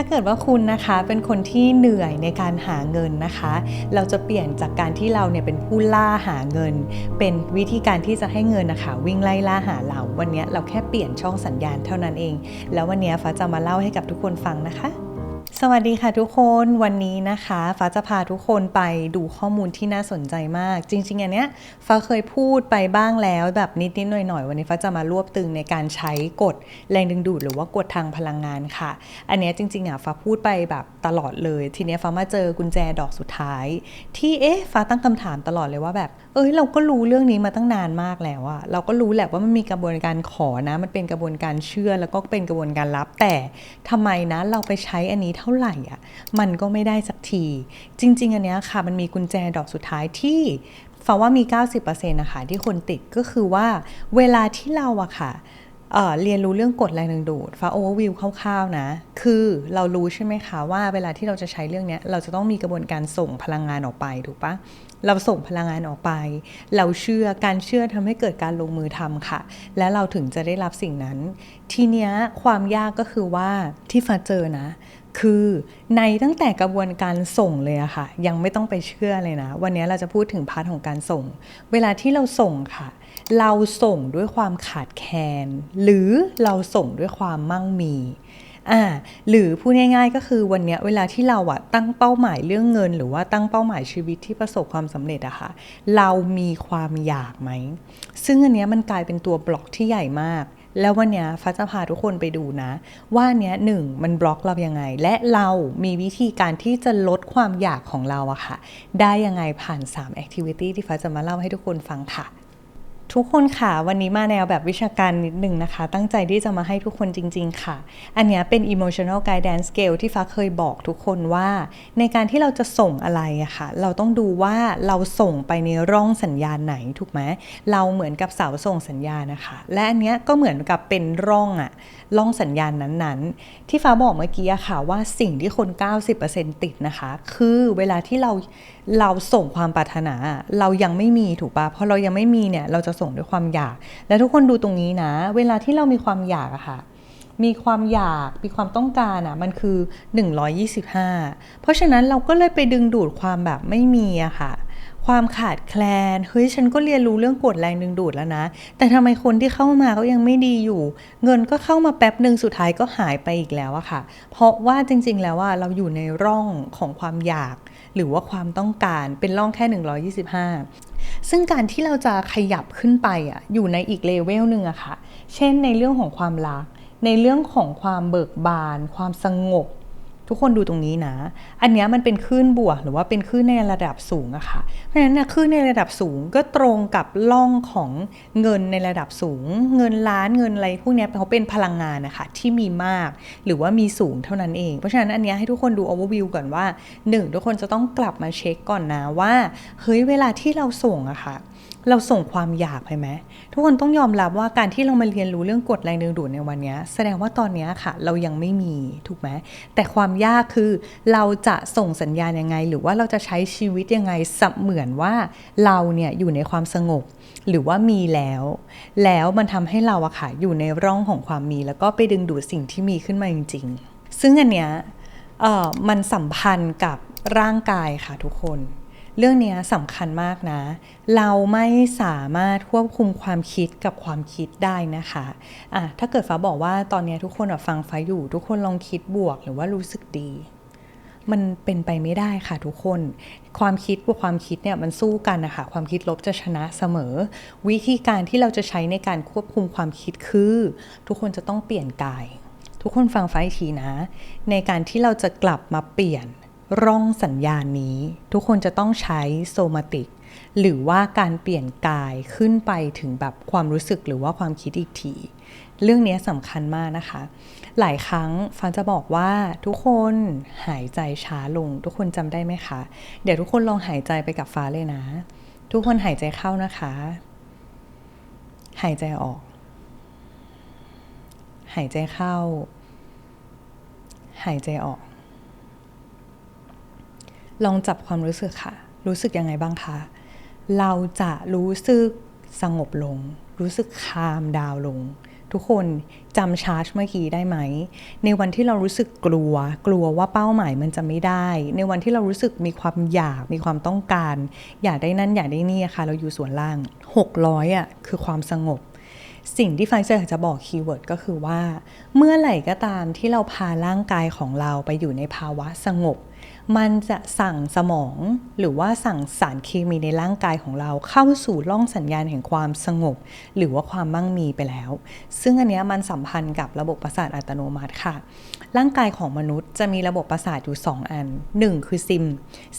ถ้าเกิดว่าคุณนะคะเป็นคนที่เหนื่อยในการหาเงินนะคะ เราจะเปลี่ยนจากการที่เราเนี่ยเป็นผู้ล่าหาเงิน เป็นวิธีการที่จะให้เงินนะคะวิ่งไล่ล่าหาเราวันนี้เราแค่เปลี่ยนช่องสัญญาณเท่านั้นเอง แล้ววันนี้ฟ้าจะมาเล่าให้กับทุกคนฟังนะคะ สวัสดีค่ะทุกคนวันนี้นะคะฟ้าจะพาทุกคนไปดูข้อมูลที่น่าสนใจมาก จริงๆอันเนี้ยฟ้าเคยพูดไปบ้างแล้วแบบนิดๆหน่อยๆ วันนี้ฟ้าจะมารวบตึงในการใช้กฎแรงดึงดูดหรือว่ากฎทางพลังงานค่ะ อันเนี้ยจริงๆอะฟ้าพูดไปแบบตลอดเลย ทีเนี้ยฟ้ามาเจอกุญแจดอกสุดท้าย ที่เอ๊ะฟ้าตั้งคำถามตลอดเลยว่าแบบ เอ้ยเราก็รู้เรื่องนี้มาตั้งนานมากแล้วอะเราก็รู้แหละว่ามันมีกระบวนการขอนะ มันเป็นกระบวนการเชื่อแล้วก็เป็นกระบวนการรับแต่ทำไมนะเราไปใช้อันนี้เท่าาไหร่อะมันก็ไม่ได้สักที จริง ๆ อันเนี้ยค่ะ มันมีกุญแจดอกสุดท้ายที่ฟ้าว่ามี 90%นะคะที่คนติดก็คือว่าเวลาที่เราอะค่ะเเรียนรู้เรื่องกฎแรงดึงดูดฟ้าโอเวอร์วิวคร่าวๆนะ คือเรารู้ใช่ไหมคะว่าเวลาที่เราจะใช้เรื่องเนี้ยเราจะต้องมีกระบวนการส่งพลังงานออกไปถูกปะเราส่งพลังงานออกไป เราเชื่อการเชื่อทำให้เกิดการลงมือทำค่ะ และเราถึงจะได้รับสิ่งนั้น ทีเนี้ยความยากก็คือว่าที่ฟ้าเจอนะ คือในตั้งแต่กระบวนการส่งเลยอะค่ะ ยังไม่ต้องไปเชื่อเลยนะ วันนี้เราจะพูดถึงพาร์ทของการส่ง เวลาที่เราส่งค่ะ เราส่งด้วยความขาดแคลนหรือเราส่งด้วยความมั่งมีอ่าหรือพูดง่ายๆก็คือวันนี้เวลาที่เราอะตั้งเป้าหมายเรื่องเงิน หรือว่าตั้งเป้าหมายชีวิตที่ประสบความสำเร็จอะค่ะเรามีความอยากไหม ซึ่งอันเนี้ยมันกลายเป็นตัวบล็อกที่ใหญ่มาก แล้ววันเนี้ยฟ้าจะพาทุกคนไปดูนะ ว่าเนี้ยหนึ่งมันบล็อกเรายังไง และเรามีวิธีการที่จะลดความอยากของเราอะค่ะ ได้ยังไงผ่าน3 activity ที่ฟ้าจะมาเล่าให้ทุกคนฟังค่ะ ทุกคนค่ะ วันนี้มาแนวแบบวิชาการนิดนึงนะคะ ตั้งใจที่จะมาให้ทุกคนจริง ๆ ค่ะ อันนี้เป็น emotional guidance scale ที่ฟ้าเคยบอกทุกคนว่า ในการที่เราจะส่งอะไรอะค่ะ เราต้องดูว่าเราส่งไปในร่องสัญญาณไหนถูกไหมเราเหมือนกับเสาส่งสัญญาณนะคะ และอันนี้ก็เหมือนกับเป็นร่องอะร่องสัญญาณนั้นๆ ที่ฟ้าบอกเมื่อกี้อะค่ะว่าสิ่งที่คน 90%ติดนะคะ คือเวลาที่เราเราส่งความปรารถนา เรายังไม่มีถูกปะเพราะเรายังไม่มีเนี่ยเราจะสงค์ด้วยความอยาก และทุกคนดูตรงนี้นะ เวลาที่เรามีความอยากอะค่ะ มีความอยากมีความต้องการอะมันคือ 125 เพราะฉะนั้นเราก็เลยไปดึงดูดความแบบไม่มีอะค่ะ ความขาดแคลน เฮ้ยฉันก็เรียนรู้เรื่องกฎแรงดึงดูดแล้วนะ แต่ทำไมคนที่เข้ามาก็ยังไม่ดีอยู่ เงินก็เข้ามาแป๊บหนึ่งสุดท้ายก็หายไปอีกแล้วอะค่ะ เพราะว่าจริง ๆ แล้วว่าเราอยู่ในร่องของความอยาก หรือว่าความต้องการเป็นร่องแค่ 125ซึ่งการที่เราจะขยับขึ้นไปอะอยู่ในอีกเลเวลหนึ่งอะค่ะ เช่นในเรื่องของความรัก ในเรื่องของความเบิกบาน ความสงบ ทุกคนดูตรงนี้นะ อันเนี้ยมันเป็นคลื่นบวกหรือว่าเป็นคลื่นในระดับสูงอะค่ะ เพราะฉะนั้นนะคลื่นในระดับสูงก็ตรงกับล่องของเงินในระดับสูง เงินล้านเงินอะไรพวกเนี้ยเขาเป็นพลังงานนะคะที่มีมากหรือว่ามีสูงเท่านั้นเอง เพราะฉะนั้นอันเนี้ยให้ทุกคนดู overview ก่อนว่าหนึ่งทุกคนจะต้องกลับมาเช็คก่อนนะว่าเฮ้ยเวลาที่เราส่งอะค่ะ เราส่งความอยากไปไหมทุกคนต้องยอมรับว่าการที่เรามาเรียนรู้เรื่องกฎแรงดึงดูดในวันนี้ แสดงว่าตอนนี้ค่ะ เรายังไม่มีถูกไหมแต่ความยากคือเราจะส่งสัญญาณยังไง หรือว่าเราจะใช้ชีวิตยังไงเสมือนว่าเราเนี่ยอยู่ในความสงบหรือว่ามีแล้ว แล้วมันทำให้เราอะค่ะอยู่ในร่องของความมี แล้วก็ไปดึงดูดสิ่งที่มีขึ้นมาจริง ๆ ซึ่งอันเนี้ยเออมันสัมพันธ์กับร่างกายค่ะทุกคน เรื่องนี้สำคัญมากนะ เราไม่สามารถควบคุมความคิดกับความคิดได้นะคะอะถ้าเกิดฟ้าบอกว่าตอนนี้ทุกคนฟังฟ้าอยู่ ทุกคนลองคิดบวกหรือว่ารู้สึกดี มันเป็นไปไม่ได้ค่ะทุกคน ความคิดกับความคิดเนี่ยมันสู้กันนะคะ ความคิดลบจะชนะเสมอ วิธีการที่เราจะใช้ในการควบคุมความคิดคือ ทุกคนจะต้องเปลี่ยนกาย ทุกคนฟังฟ้าอีกทีนะ ในการที่เราจะกลับมาเปลี่ยน ร่องสัญญาณนี้ ทุกคนจะต้องใช้โซมาติก หรือว่าการเปลี่ยนกายขึ้นไปถึงแบบความรู้สึกหรือว่าความคิดอีกที เรื่องนี้สำคัญมากนะคะ หลายครั้งฟันจะบอกว่าทุกคนหายใจช้าลง ทุกคนจำได้ไหมคะ เดี๋ยวทุกคนลองหายใจไปกับฟ้าเลยนะ ทุกคนหายใจเข้านะคะ หายใจออก หายใจเข้า หายใจออก ลองจับความรู้สึกค่ะ รู้สึกยังไงบ้างคะ เราจะรู้สึกสงบลง รู้สึกคามดาวลง ทุกคนจำชาร์จเมื่อกี้ได้ไหม ในวันที่เรารู้สึกกลัว กลัวว่าเป้าหมายมันจะไม่ได้ ในวันที่เรารู้สึกมีความอยาก มีความต้องการ อยากได้นั่นอยากได้นี่ค่ะ เราอยู่ส่วนล่าง 600อะคือความสงบสิ่งที่ไฟจะอยากจะบอกคีย์เวิร์ดก็คือว่า เมื่อไหร่ก็ตามที่เราพาร่างกายของเราไปอยู่ในภาวะสงบ มันจะสั่งสมองหรือว่าสั่งสารเคมีในร่างกายของเราเข้าสู่ร่องสัญญาณแห่งความสงบ หรือว่าความมั่งมีไปแล้ว ซึ่งอันนี้มันสัมพันธ์กับระบบประสาทอัตโนมัติค่ะ ร่างกายของมนุษย์จะมีระบบประสาทอยู่ 2 อัน 1 คือซิม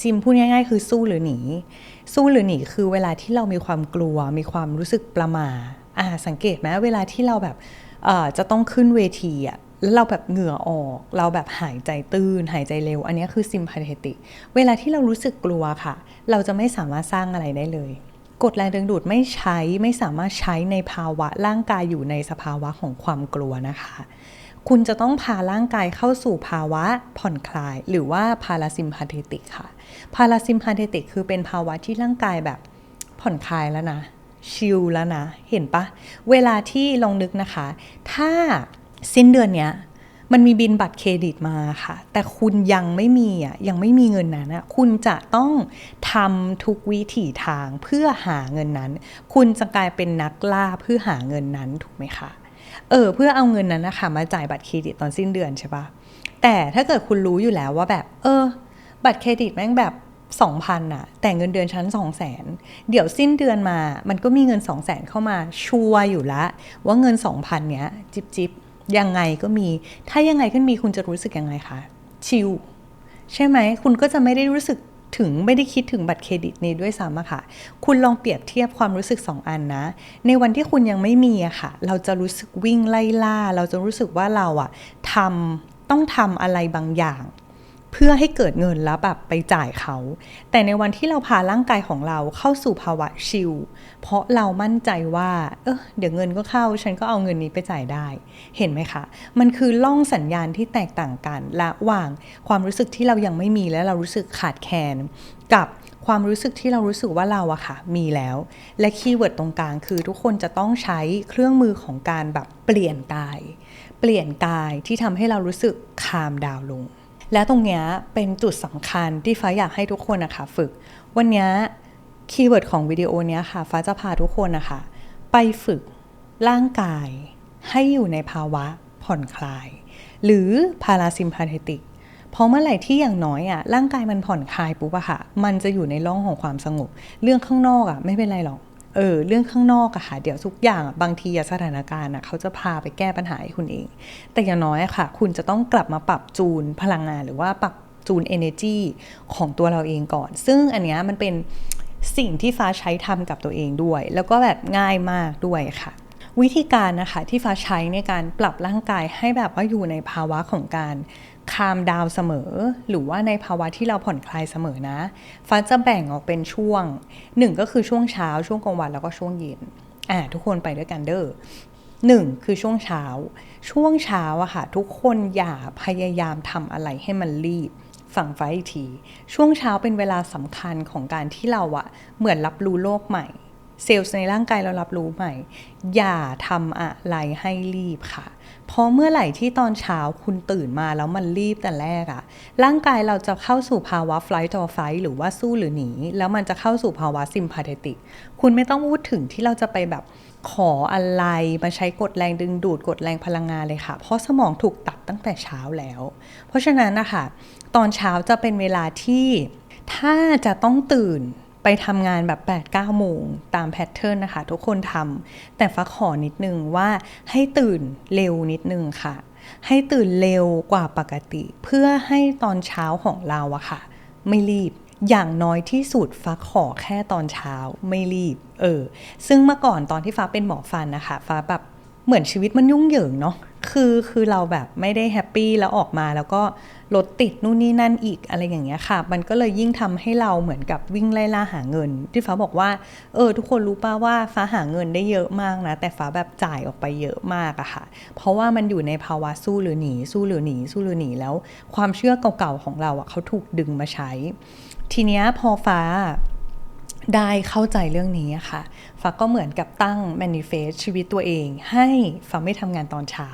ซิมพูดง่ายๆ คือสู้หรือหนี สู้หรือหนีคือเวลาที่เรามีความกลัว มีความรู้สึกประมาอ่าสังเกตไหมเวลาที่เราแบบเออจะต้องขึ้นเวทีอะ แล้วเราแบบเหงื่อออก เราแบบหายใจตื้น หายใจเร็ว อันนี้คือซิมพาเทติกเวลาที่เรารู้สึกกลัวค่ะ เราจะไม่สามารถสร้างอะไรได้เลย กฎแรงดึงดูดไม่ใช้ไม่สามารถใช้ในภาวะร่างกายอยู่ในสภาวะของความกลัวนะคะ คุณจะต้องพาร่างกายเข้าสู่ภาวะผ่อนคลาย หรือว่าพาราซิมพาเทติกค่ะพาราซิมพาเทติกคือเป็นภาวะที่ร่างกายแบบผ่อนคลายแล้วนะชิลแล้วนะ เห็นปะ เวลาที่ลองนึกนะคะ ถ้า สิ้นเดือนเนี้ยมันมีบินบัตรเครดิตมาค่ะ แต่คุณยังไม่มีอะยังไม่มีเงินนั้นอะคุณจะต้องทำทุกวิถีทางเพื่อหาเงินนั้น คุณจะกลายเป็นนักล่าเพื่อหาเงินนั้นถูกไหมคะเออเพื่อเอาเงินนั้นนะคะมาจ่ายบัตรเครดิตตอนสิ้นเดือนใช่ปะแต่ถ้าเกิดคุณรู้อยู่แล้วว่าแบบ เออ บัตรเครดิตแม่งแบบ2,000อะแต่เงินเดือนชั้น2 0 0 0 0 0เดี๋ยวสิ้นเดือนมา มันก็มีเงิน2 0 0 0 0 0เข้ามาชัวร์อยู่ละ ว่าเงิน2,000เนี้ย จิบจิบ ยังไงก็มี ถ้ายังไงขึ้นมีคุณจะรู้สึกยังไงคะ ชิลใช่ไหม คุณก็จะไม่ได้รู้สึกถึงไม่ได้คิดถึงบัตรเครดิตนี้ด้วยซ้ำอะค่ะ คุณลองเปรียบเทียบความรู้สึก 2 อันนะ ในวันที่คุณยังไม่มีอะค่ะ เราจะรู้สึกวิ่งไล่ล่า เราจะรู้สึกว่าเราอะทำต้องทำอะไรบางอย่าง เพื่อให้เกิดเงินแล้วแบบไปจ่ายเขา แต่ในวันที่เราพาร่างกายของเราเข้าสู่ภาวะชิลเพราะเรามั่นใจว่า เออเดี๋ยวเงินก็เข้า ฉันก็เอาเงินนี้ไปจ่ายได้ เห็นไหมคะ มันคือล่องสัญญาณที่แตกต่างกันระหว่างความรู้สึกที่เรายังไม่มีและเรารู้สึกขาดแคลนกับความรู้สึกที่เรารู้สึกว่าเราอะค่ะ มีแล้ว และคีย์เวิร์ดตรงกลางคือทุกคนจะต้องใช้เครื่องมือของการแบบเปลี่ยนกาย เปลี่ยนกายที่ทำให้เรารู้สึกคามดาวลง และตรงเนี้ยเป็นจุดสำคัญที่ฟ้าอยากให้ทุกคนนะคะฝึก วันนี้คีย์เวิร์ดของวิดีโอนี้ค่ะ ฟ้าจะพาทุกคนนะคะ ไปฝึกร่างกายให้อยู่ในภาวะผ่อนคลาย หรือพาราซิมพาเทติกเพราะเมื่อไหร่ที่อย่างน้อยอะร่างกายมันผ่อนคลายปุ๊บอะค่ะ มันจะอยู่ในร่องของความสงบ เรื่องข้างนอกอะไม่เป็นไรหรอก เออเรื่องข้างนอกอะค่ะเดี๋ยวทุกอย่างบางทีสถานการณ์อะเขาจะพาไปแก้ปัญหาให้คุณเอง แต่อย่างน้อยค่ะ คุณจะต้องกลับมาปรับจูนพลังงาน หรือว่าปรับจูน energy ของตัวเราเองก่อน ซึ่งอันเนี้ยมันเป็นสิ่งที่ฟ้าใช้ทำกับตัวเองด้วย แล้วก็แบบง่ายมากด้วยค่ะ วิธีการนะคะที่ฟ้าใช้ในการปรับร่างกายให้แบบว่าอยู่ในภาวะของการ คามดาวเสมอ หรือว่าในภาวะที่เราผ่อนคลายเสมอนะฟ้าจะแบ่งออกเป็นช่วงหนึ่งก็คือช่วงเช้า ช่วงกลางวันแล้วก็ช่วงเย็นอ่าทุกคนไปด้วยกันเด้อหนึ่งคือช่วงเช้า ช่วงเช้าอะค่ะทุกคนอย่าพยายามทำอะไรให้มันรีบฝั่งไฟอีกที ช่วงเช้าเป็นเวลาสำคัญของการที่เราอะเหมือนรับรู้โลกใหม่ เซลล์ในร่างกายเรารับรู้ใหม่ อย่าทำอะไรให้รีบค่ะ เพราะเมื่อไหร่ที่ตอนเช้าคุณตื่นมาแล้วมันรีบแต่แรกอะร่างกายเราจะเข้าสู่ภาวะ flight or fight หรือว่าสู้หรือหนี แล้วมันจะเข้าสู่ภาวะ sympathetic คุณไม่ต้องพูดถึงที่เราจะไปแบบขออะไรมาใช้กดแรงดึงดูดกดแรงพลังงานเลยค่ะ เพราะสมองถูกตัดตั้งแต่เช้าแล้ว เพราะฉะนั้นนะคะตอนเช้าจะเป็นเวลาที่ถ้าจะต้องตื่น ไปทำงานแบบ8-9โมงตามแพทเทิร์นนะคะ ทุกคนทำแต่ฟ้าขอนิดนึงว่าให้ตื่นเร็วนิดนึงค่ะ ให้ตื่นเร็วกว่าปกติ เพื่อให้ตอนเช้าของเราอะค่ะ ไม่รีบอย่างน้อยที่สุดฟ้าขอแค่ตอนเช้าไม่รีบ เออ ซึ่งเมื่อก่อนตอนที่ฟ้าเป็นหมอฟันนะคะ ฟ้าแบบเหมือนชีวิตมันยุ่งเหยิงเนาะ คือคือเราแบบไม่ได้แฮปปี้แล้วออกมาแล้วก็รถติดนู่นนี่นั่นอีกอะไรอย่างเงี้ยค่ะ มันก็เลยยิ่งทำให้เราเหมือนกับวิ่งไล่ล่าหาเงิน ที่ฟ้าบอกว่า เออ ทุกคนรู้ป่าว่าฟ้าหาเงินได้เยอะมากนะ แต่ฟ้าแบบจ่ายออกไปเยอะมากอะค่ะ เพราะว่ามันอยู่ในภาวะสู้หรือหนี สู้หรือหนี สู้หรือหนีแล้ว ความเชื่อเก่าๆของเราอะเขาถูกดึงมาใช้ ทีเนี้ยพอฟ้าได้เข้าใจเรื่องนี้อะค่ะ ฟ้าก็เหมือนกับตั้ง manifest ชีวิตตัวเอง ให้ฟ้าไม่ทำงานตอนเช้า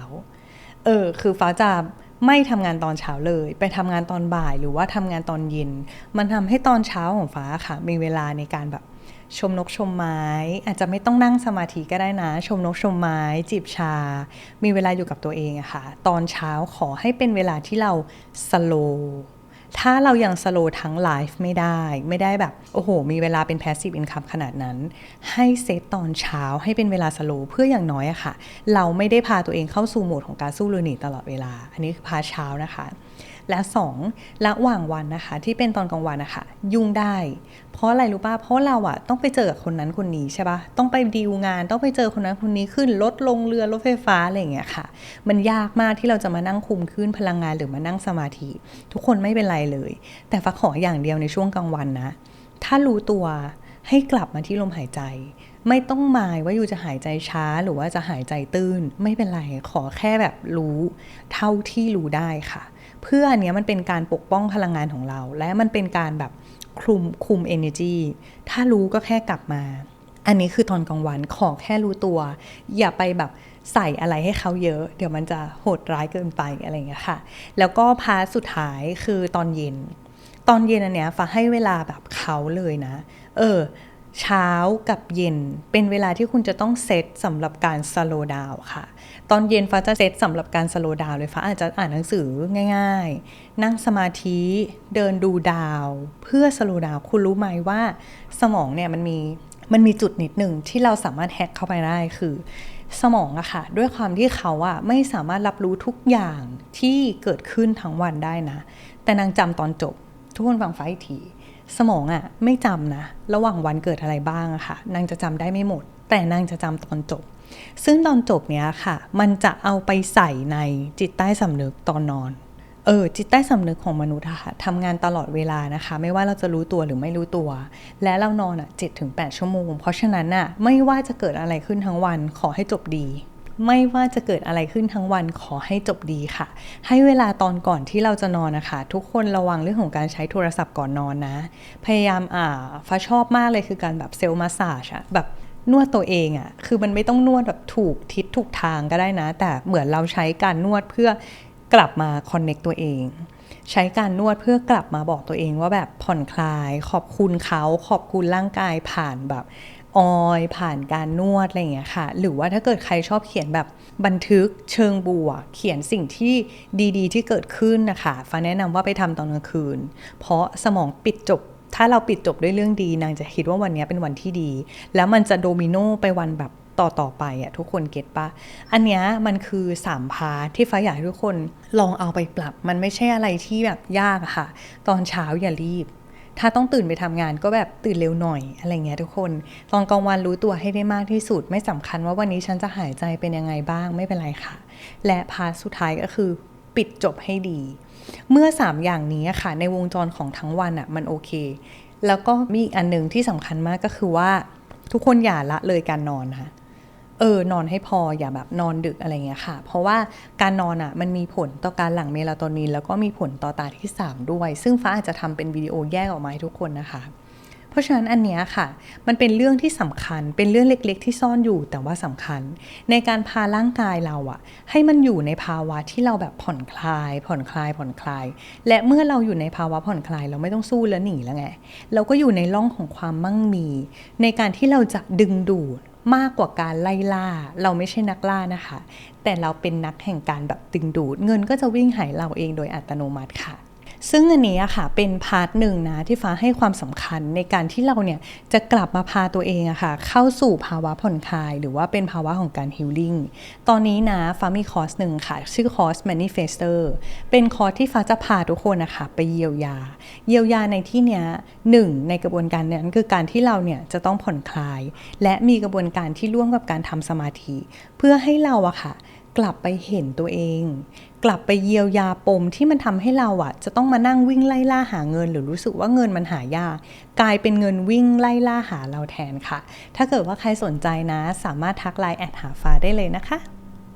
เออ คือฟ้าจะไม่ทำงานตอนเช้าเลย ไปทำงานตอนบ่ายหรือว่าทำงานตอนเย็น มันทำให้ตอนเช้าของฟ้าค่ะ มีเวลาในการแบบชมนกชมไม้ อาจจะไม่ต้องนั่งสมาธิก็ได้นะ ชมนกชมไม้ จิบชา มีเวลาอยู่กับตัวเองอะค่ะ ตอนเช้าขอให้เป็นเวลาที่เราสโล ถ้าเรายังสโลทั้งไลฟ์ไม่ได้ ไม่ได้แบบ โอ้โห มีเวลาเป็นแพสซีฟอินคัมขนาดนั้น ให้เซตตอนเช้าให้เป็นเวลาสโลเพื่ออย่างน้อยอะค่ะ เราไม่ได้พาตัวเองเข้าสู่โหมดของการสู้รุนีตลอดเวลา อันนี้คือพาเช้านะคะ และ 2 ระหว่างวันนะคะ ที่เป็นตอนกลางวันนะคะยุ่งได้ เพราะอะไรรู้ป่ะเพราะเราอะต้องไปเจอกับคนนั้นคนนี้ใช่ปะต้องไปดีลงาน ต้องไปเจอคนนั้นคนนี้ขึ้นรถลงเรือรถไฟฟ้าอะไรอย่างเงี้ยค่ะ มันยากมากที่เราจะมานั่งคุมขึ้นพลังงานหรือมานั่งสมาธิ ทุกคนไม่เป็นไรเลย แต่ฟ้าขออย่างเดียวในช่วงกลางวันนะ ถ้ารู้ตัวให้กลับมาที่ลมหายใจ ไม่ต้องหมายว่าอยู่จะหายใจช้าหรือว่าจะหายใจตื้น ไม่เป็นไร ขอแค่แบบรู้ เท่าที่รู้ได้ค่ะ เพื่ออันเนี้ยมันเป็นการปกป้องพลังงานของเรา และมันเป็นการแบบคุมคุม energy ถ้ารู้ก็แค่กลับมา อันนี้คือตอนกลางวันขอแค่รู้ตัว อย่าไปแบบใส่อะไรให้เขาเยอะ เดี๋ยวมันจะโหดร้ายเกินไปอะไรอย่างเงี้ยค่ะ แล้วก็พาสุดท้ายคือตอนเย็น ตอนเย็นอันเนี้ยฟ้าให้เวลาแบบเขาเลยนะ เออ เช้ากับเย็น เป็นเวลาที่คุณจะต้องเซตสำหรับการสโลดาวค่ะ ตอนเย็นฟ้าจะเซตสำหรับการสโลดาวเลยฟ้าอาจจะอ่านหนังสือง่าย ๆ นั่งสมาธิเดินดูดาว เพื่อสโลดาวคุณรู้ไหมว่าสมองเนี่ยมันมีมันมีจุดนิดหนึ่งที่เราสามารถแฮกเข้าไปได้คือสมองอะค่ะ ด้วยความที่เขาอะไม่สามารถรับรู้ทุกอย่างที่เกิดขึ้นทั้งวันได้นะ แต่นางจำตอนจบทุกคนฟังไฟที สมองอะไม่จำนะ ระหว่างวันเกิดอะไรบ้างอะค่ะ นางจะจำได้ไม่หมด แต่นางจะจำตอนจบ ซึ่งตอนจบเนี้ยค่ะ มันจะเอาไปใส่ในจิตใต้สำนึกตอนนอนเออจิตใต้สำนึกของมนุษย์อะค่ะทำงานตลอดเวลานะคะ ไม่ว่าเราจะรู้ตัวหรือไม่รู้ตัว และเรานอนอะเจ็ดถึงแปดชั่วโมง เพราะฉะนั้นอะไม่ว่าจะเกิดอะไรขึ้นทั้งวันขอให้จบดี ไม่ว่าจะเกิดอะไรขึ้นทั้งวันขอให้จบดีค่ะ ให้เวลาตอนก่อนที่เราจะนอนนะคะ ทุกคนระวังเรื่องของการใช้โทรศัพท์ก่อนนอนนะ พยายามอ่าฟ้าชอบมากเลยคือการแบบเซลล์มาสาจอะแบบนวดตัวเองอะ คือมันไม่ต้องนวดแบบถูกทิศถูกทางก็ได้นะ แต่เหมือนเราใช้การนวดเพื่อกลับมาคอนเน็กตัวเอง ใช้การนวดเพื่อกลับมาบอกตัวเองว่าแบบผ่อนคลาย ขอบคุณเขาขอบคุณร่างกายผ่านแบบ ออยผ่านการนวดอะไรอย่างเงี้ยค่ะ หรือว่าถ้าเกิดใครชอบเขียนแบบบันทึกเชิงบวก เขียนสิ่งที่ดีๆ ที่เกิดขึ้นนะคะฟ้าแนะนำว่าไปทำตอนกลางคืน เพราะสมองปิดจบ ถ้าเราปิดจบด้วยเรื่องดีนางจะคิดว่าวันนี้เป็นวันที่ดี แล้วมันจะโดมิโนไปวันแบบต่อต่อไปอะทุกคนเก็ตปะอันเนี้ยมันคือ3พาร์ทที่ฟ้าอยากให้ทุกคนลองเอาไปปรับ มันไม่ใช่อะไรที่แบบยากค่ะ ตอนเช้าอย่ารีบ ถ้าต้องตื่นไปทำงานก็แบบตื่นเร็วหน่อยอะไรเงี้ยทุกคนตอนกลางวันรู้ตัวให้ได้มากที่สุด ไม่สำคัญว่าวันนี้ฉันจะหายใจเป็นยังไงบ้างไม่เป็นไรค่ะ และพาร์ทสุดท้ายก็คือปิดจบให้ดี เมื่อ 3 อย่างนี้ค่ะ ในวงจรของทั้งวันอะมันโอเค แล้วก็มีอีกอันหนึ่งที่สำคัญมากก็คือว่าทุกคนอย่าละเลยการนอนนะคะ เออนอนให้พออย่าแบบนอนดึกอะไรเงี้ยค่ะ เพราะว่าการนอนอะ่ะมันมีผลต่อการหลั่งเมลาโทนิน แล้วก็มีผลต่อตาที่ 3 ด้วย ซึ่งฟ้าอาจจะทำเป็นวิดีโอแยกออกมาให้ทุกคนนะคะ เพราะฉะนั้นอันเนี้ยค่ะ มันเป็นเรื่องที่สำคัญเป็นเรื่องเล็กๆ ที่ซ่อนอยู่แต่ว่าสำคัญ ในการพาร่างกายเราอะให้มันอยู่ในภาวะที่เราแบบผ่อนคลาย ผ่อนคลายผ่อนคลาย และเมื่อเราอยู่ในภาวะผ่อนคลาย เราไม่ต้องสู้แล้วหนีแล้วไงเราก็อยู่ในร่องของความมั่งมี ในการที่เราจะดึงดูด มากกว่าการไล่ล่า เราไม่ใช่นักล่านะคะ แต่เราเป็นนักแห่งการแบบดึงดูด เงินก็จะวิ่งหายเราเองโดยอัตโนมัติค่ะ ซึ่งอันนี้ค่ะเป็นพาร์ทหนึ่งนะที่ฟ้าให้ความสำคัญในการที่เราเนี่ยจะกลับมาพาตัวเองอะค่ะเข้าสู่ภาวะผ่อนคลาย หรือว่าเป็นภาวะของการฮิลลิ่งตอนนี้นะฟ้ามีคอร์สหนึ่งค่ะ ชื่อคอร์ส Manifester เป็นคอร์สที่ฟ้าจะพาทุกคนนะคะไปเยียวยา เยียวยาในที่เนี้ยหนึ่งในกระบวนการนั้นคือการที่เราเนี่ยจะต้องผ่อนคลาย และมีกระบวนการที่ร่วมกับการทำสมาธิ เพื่อให้เราอะค่ะ กลับไปเห็นตัวเอง กลับไปเยียวยาปมที่มันทำให้เราอะจะต้องมานั่งวิ่งไล่ล่าหาเงิน หรือรู้สึกว่าเงินมันหายาก กลายเป็นเงินวิ่งไล่ล่าหาเราแทนค่ะ ถ้าเกิดว่าใครสนใจนะ สามารถทักไลน์แอดหาฟ้าได้เลยนะคะ